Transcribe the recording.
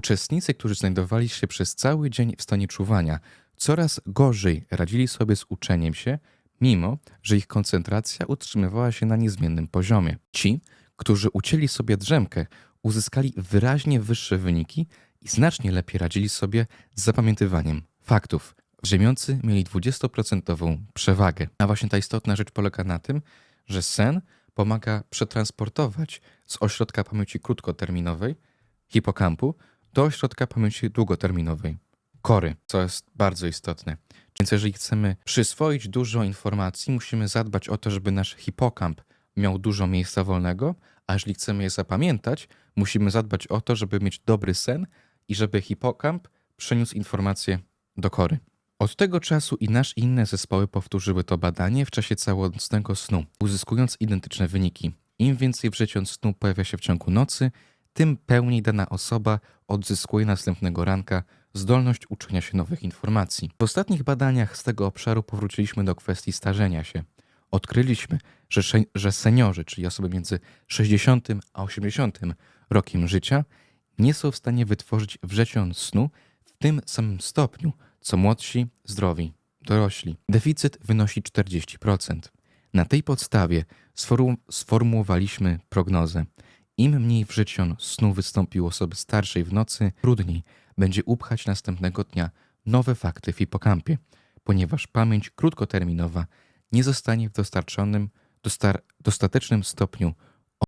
Uczestnicy, którzy znajdowali się przez cały dzień w stanie czuwania, coraz gorzej radzili sobie z uczeniem się, mimo że ich koncentracja utrzymywała się na niezmiennym poziomie. Ci, którzy ucięli sobie drzemkę, uzyskali wyraźnie wyższe wyniki i znacznie lepiej radzili sobie z zapamiętywaniem faktów. Drzemiący mieli 20% przewagę. A właśnie ta istotna rzecz polega na tym, że sen pomaga przetransportować z ośrodka pamięci krótkoterminowej, hipokampu, do ośrodka pamięci długoterminowej, kory, co jest bardzo istotne. Więc jeżeli chcemy przyswoić dużo informacji, musimy zadbać o to, żeby nasz hipokamp miał dużo miejsca wolnego, a jeżeli chcemy je zapamiętać, musimy zadbać o to, żeby mieć dobry sen i żeby hipokamp przeniósł informacje do kory. Od tego czasu i nasz inne zespoły powtórzyły to badanie w czasie całonocnego snu, uzyskując identyczne wyniki. Im więcej wrzeciąc snu pojawia się w ciągu nocy, tym pełniej dana osoba odzyskuje następnego ranka zdolność uczenia się nowych informacji. W ostatnich badaniach z tego obszaru powróciliśmy do kwestii starzenia się. Odkryliśmy, że, że seniorzy, czyli osoby między 60 a 80 rokiem życia, nie są w stanie wytworzyć wrzecion snu w tym samym stopniu, co młodsi, zdrowi, dorośli. Deficyt wynosi 40%. Na tej podstawie sformułowaliśmy prognozę. Im mniej wrzeción snu wystąpi u osoby starszej w nocy, trudniej będzie upchać następnego dnia nowe fakty w hipokampie, ponieważ pamięć krótkoterminowa nie zostanie w dostarczonym, dostar- dostatecznym stopniu